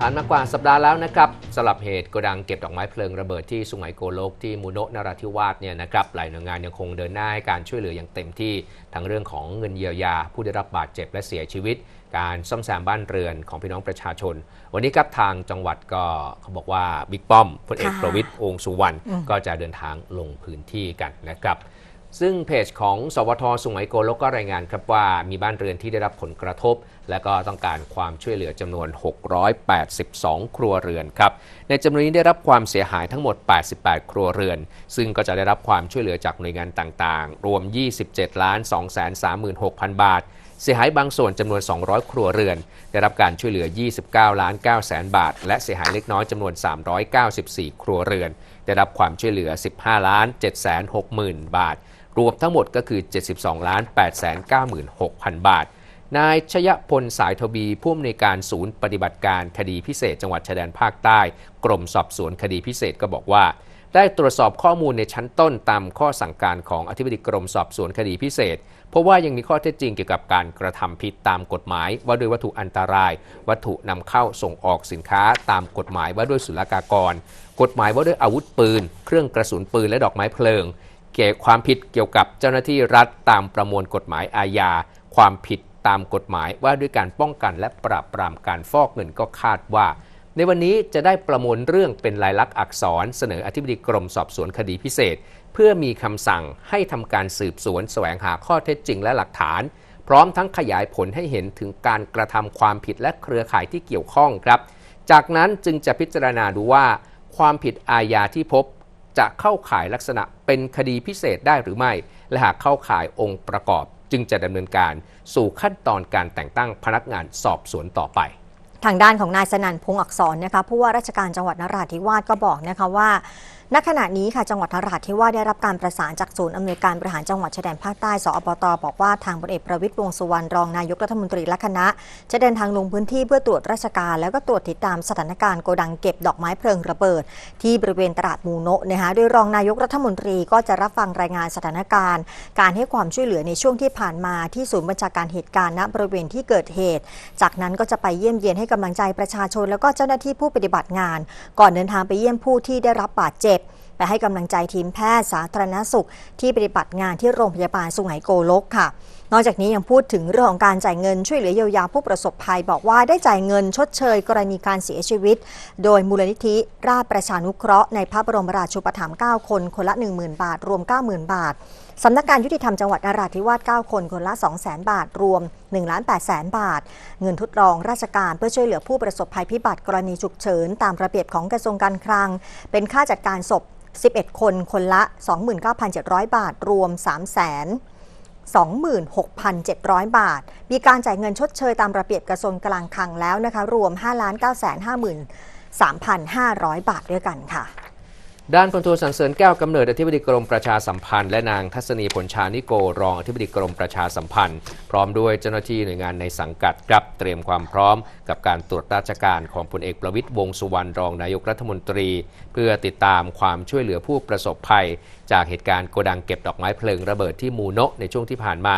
ผ่านมากว่าสัปดาห์แล้วนะครับสลับเหตุโกดังเก็บดอกไม้เพลิงระเบิดที่สุไหงโกลกที่มูโนะนราธิวาสเนี่ยนะครับหลายหน่วยงานยังคงเดินหน้าให้การช่วยเหลืออย่างเต็มที่ทั้งเรื่องของเงินเยียวยา ผู้ได้รับบาดเจ็บและเสียชีวิต การซ่อมแซมบ้านเรือนของพี่น้องประชาชน วันนี้ครับทางจังหวัดก็เขาบอกว่าบิ๊กป้อมพลเอกค่ะประวิตรวงษ์สุวรรณอืมก็จะเดินทางลงพื้นที่กันนะครับ ซึ่งเพจของสวทสุไหงโกลกก็รายงานครับว่ามีบ้านเรือนที่ได้รับผลกระทบ และก็ต้องการความช่วยเหลือจำนวน 682 ครัวเรือนครับ ในจำนวนนี้ได้รับความเสียหายทั้งหมด 88 ครัวเรือน ซึ่งก็จะได้รับความช่วยเหลือจากหน่วยงานต่างๆ รวม 27 ล้าน 236,000 บาท เสียหายบางส่วนจำนวน 200 ครัวเรือน ได้รับการช่วยเหลือ 29 ล้าน9แสนบาท และเสียหายเล็กน้อยจำนวน 394 ครัวเรือน ได้รับความช่วยเหลือ 15 ล้าน7แสน60,000 บาท รวมทั้งหมดก็คือ 72ล้าน8แสน96,000 บาท นายชยพลสายทวีผู้อำนวยการศูนย์ปฏิบัติการคดีพิเศษจังหวัดชายแดนภาคใต้ กรมสอบสวนคดีพิเศษก็บอกว่า ได้ตรวจสอบข้อมูลในชั้นต้นตามข้อสั่งการของอธิบดีกรมสอบสวนคดีพิเศษ เพราะว่ายังมีข้อเท็จจริงเกี่ยวกับการกระทำผิดตามกฎหมาย ว่าด้วยวัตถุอันตราย วัตถุนำเข้าส่งออกสินค้า ตามกฎหมายว่าด้วยศุลกากร กฎหมายว่าด้วยอาวุธปืน เครื่องกระสุนปืนและดอกไม้เพลิง เกี่ยวความผิดเกี่ยวกับเจ้าหน้าที่รัฐตามประมวลกฎหมายอาญาความผิดตามกฎหมายว่าด้วยการป้องกันและปราบปรามการฟอกเงินก็คาดว่า ในวันนี้จะได้ประมวลเรื่องเป็นลายลักษณ์อักษร เสนออธิบดีกรมสอบสวนคดีพิเศษ เพื่อมีคำสั่งให้ทำการสืบสวนแสวงหาข้อเท็จจริงและหลักฐาน พร้อมทั้งขยายผลให้เห็นถึงการกระทำความผิดและเครือข่ายที่เกี่ยวข้องครับ จากนั้นจึงจะพิจารณาดูว่า ความผิดอาญาที่พบ จะเข้าข่ายลักษณะเป็นคดีพิเศษได้หรือไม่ และหากเข้าข่ายองค์ประกอบ จึงจะดำเนินการสู่ขั้นตอนการแต่งตั้งพนักงานสอบสวนต่อไปทางด้านของนายสนั่นพงศ์อักษรนะคะผู้ว่าราชการจังหวัดนราธิวาสก็บอกนะคะว่า ณขณะนี้ค่ะจังหวัดนราธิวาสได้รับการประสานจากศูนย์อำนวยการบริหารจังหวัดชายแดนภาคใต้สอบตบอกว่าทางพลเอกประวิตรวงสุวรรณรองนายกรัฐมนตรีและคณะ จะเดินทางลงพื้นที่เพื่อตรวจราชการ แล้วก็ตรวจติดตามสถานการณ์โกดังเก็บดอกไม้เพลิงระเบิด ที่บริเวณตลาดมูโนะนะคะโดยรองนายกรัฐมนตรีก็จะรับฟังรายงานสถานการณ์ การให้ความช่วยเหลือในช่วงที่ผ่านมาที่ศูนย์บัญชาการเหตุการณ์ณบริเวณที่เกิดเหตุ จากนั้นก็จะไปเยี่ยมเยียนให้กำลังใจประชาชน แล้วก็เจ้าหน้าที่ผู้ปฏิบัติงาน ก่อนเดินทางไปเยี่ยมผู้ที่ได้รับบาดเจ็บ ไปให้กำลังใจทีมแพทย์สาธารณสุขที่ปฏิบัติงานที่โรงพยาบาลสุไหงโกลกค่ะ นอกจากนี้ยังพูดถึงเรื่องของการจ่ายเงินช่วยเหลือเยียวยาผู้ประสบภัย บอกว่าได้จ่ายเงินชดเชย กรณีการเสียชีวิต โดยมูลนิธิราชประชานุเคราะห์ในพระบรมราชูปถัมภ์9คน คนละ 10,000 บาท รวม 90,000 บาทสำนักงานยุติธรรมจังหวัดนราธิวาส 9 คน คนละ 200,000 บาท รวม1 8 0 0 0 0บาท เงินทดลองราชการเพื่อช่วยเหลือผู้ประสบภัยพิบัติกรณีฉุกเฉิน ตามระเบียบของกระทรวงการคลัง เป็นค่าจัดการศพ 11 คน คนละ 29,700 บาท รวม 3 0 0 0 26,700 บาท มีการจ่ายเงินชดเชยตามระเบียบกระทรวงกลางคลังแล้วนะคะ รวม 5 9 53,500 บาทด้วยกันค่ะ ด้านพลโทสันเสริญแก้วกำเนิดอธิบดีกรมประชาสัมพันธ์และนางทัศนีผลชานิโกรองอธิบดีกรมประชาสัมพันธ์ พร้อมด้วยเจ้าหน้าที่หน่วยงานในสังกัดครับเตรียมความพร้อม กับการตรวจราชการของพลเอกประวิตยวงสุวรรณรองนายกรัฐมนตรี เพื่อติดตามความช่วยเหลือผู้ประสบภัย จากเหตุการณ์โกดังเก็บดอกไม้เพลิงระเบิดที่มูโนะในช่วงที่ผ่านมา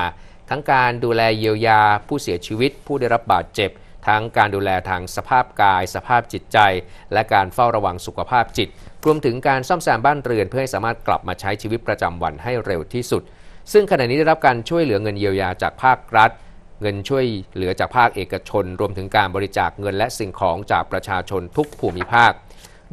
ทั้งการดูแลเยียวยาผู้เสียชีวิต ผู้ได้รับบาดเจ็บ ทั้งการดูแลทางสภาพกาย สภาพจิตใจ และการเฝ้าระวังสุขภาพจิต รวมถึงการซ่อมแซมบ้านเรือนเพื่อให้สามารถกลับมาใช้ชีวิตประจำวันให้เร็วที่สุด ซึ่งขณะนี้ได้รับการช่วยเหลือเงินเยียวยาจากภาครัฐ เงินช่วยเหลือจากภาคเอกชน รวมถึงการบริจาคเงินและสิ่งของจากประชาชนทุกภูมิภาค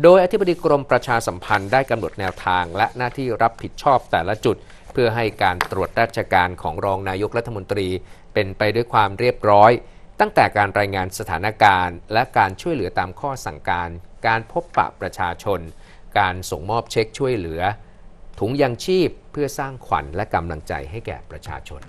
โดยอธิบดีกรมประชาสัมพันธ์ได้กำหนดแนวทาง และหน้าที่รับผิดชอบแต่ละจุดเพื่อให้การตรวจราชการของรองนายกรัฐมนตรี เป็นไปด้วยความเรียบร้อย ตั้งแต่การรายงานสถานการณ์ และการช่วยเหลือตามข้อสั่งการ การพบปะประชาชน การส่งมอบเช็คช่วยเหลือ ถุงยังชีพเพื่อสร้างขวัญและกำลังใจให้แก่ประชาชน